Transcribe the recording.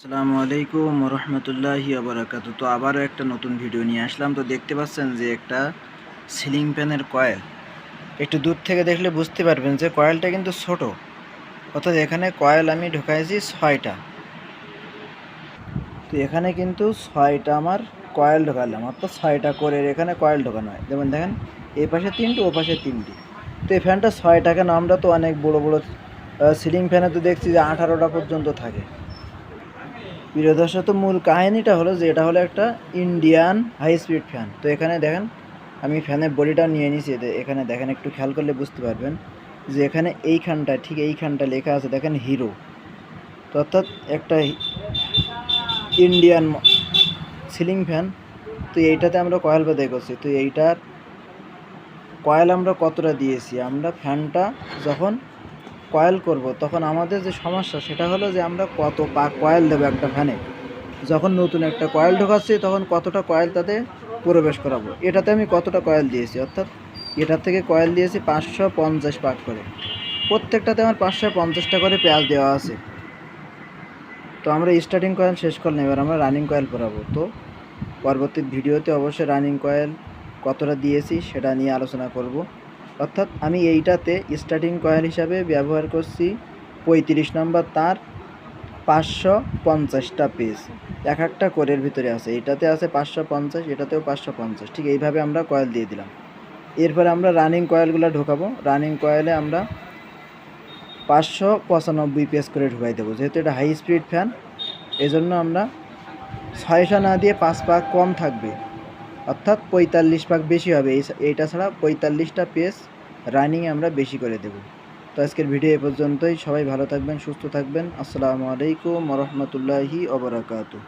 আসসালামু আলাইকুম রহমতুল্লাহি আবরাকাত তো আবারও একটা নতুন ভিডিও নিয়ে আসলাম। তো দেখতে পাচ্ছেন যে একটা সিলিং ফ্যানের কয়েল। একটু দূর থেকে দেখলে বুঝতে পারবেন যে কয়েলটা কিন্তু ছোট। অর্থাৎ এখানে কয়েল আমি ঢোকাইছি ছয়টা। তো এখানে কিন্তু ছয়টা আমার কয়েল ঢোকালাম। অর্থাৎ ছয়টা করে এখানে কয়েল ঢোকানো হয়। যেমন দেখেন এই পাশে তিনটি, ও পাশে তিনটি। তো এই ফ্যানটা ছয়টা কেন আমরা তো অনেক বড় বড় সিলিং ফ্যানে তো দেখছি যে আঠারোটা পর্যন্ত থাকে। প্রিয় মূল কাহিনীটা হলো যে এটা হলো একটা ইন্ডিয়ান হাই স্পিড ফ্যান তো এখানে দেখেন, আমি ফ্যানের বডিটা নিয়ে এতে- এখানে দেখেন, একটু খেয়াল করলে বুঝতে পারবেন যে এখানে এইখানটা ঠিক এইখানটা লেখা আছে, দেখেন হিরো তো অর্থাৎ একটা ইন্ডিয়ান সিলিং ফ্যান তো এইটাতে আমরা কয়েল বাদাই করছি। তো এইটার কয়েল আমরা কতটা দিয়েছি? আমরা ফ্যানটা যখন কয়েল করব, তখন আমাদের যে সমস্যা সেটা হলো যে আমরা কত পা কয়েল দেবো একটা ফ্যানে যখন নতুন একটা কয়েল ঢোকাচ্ছি, তখন কতটা কয়েল তাতে প্রবেশ করাবো? এটাতে আমি কতটা কয়েল দিয়েছি? অর্থাৎ এটার থেকে কয়েল দিয়েছি পাঁচশো পঞ্চাশ পাক করে। প্রত্যেকটাতে আমার পাঁচশো পঞ্চাশটা করে পেঁয়াজ দেওয়া আছে। তো আমরা স্টার্টিং কয়েল শেষ করলাম, এবার আমরা রানিং কয়েল করাবো। তো পরবর্তী ভিডিওতে অবশ্যই রানিং কয়েল কতটা দিয়েছি সেটা নিয়ে আলোচনা করব। অর্থাৎ আমি এইটাতে স্টার্টিং কয়েল হিসাবে ব্যবহার করছি পঁয়ত্রিশ নম্বর তার পাঁচশো পঞ্চাশটা পিস এক একটা কোরের ভিতরে আছে, এটাতে আছে পাঁচশো পঞ্চাশ, এটাতেও পাঁচশো পঞ্চাশ। ঠিক এইভাবে আমরা কয়েল দিয়ে দিলাম। এরপরে আমরা রানিং কয়েলগুলো ঢোকাবো। রানিং কয়েলে আমরা পাঁচশো পঁচানব্বই পেস করে ঢুকাই দেবো। যেহেতু এটা হাই স্পিড ফ্যান এজন্য আমরা ছয়শো না দিয়ে পাঁচ পাক কম থাকবে। অর্থাৎ পঁয়তাল্লিশ পাক বেশি হবে। এই এইটা ছাড়া পঁয়তাল্লিশটা পেজ রানিং আমরা বেশি করে দেব। তো আজকের ভিডিও এ পর্যন্তই। সবাই ভালো থাকবেন, সুস্থ থাকবেন। আসসালামু আলাইকুম রহমতুল্লাহি অবরাকাতু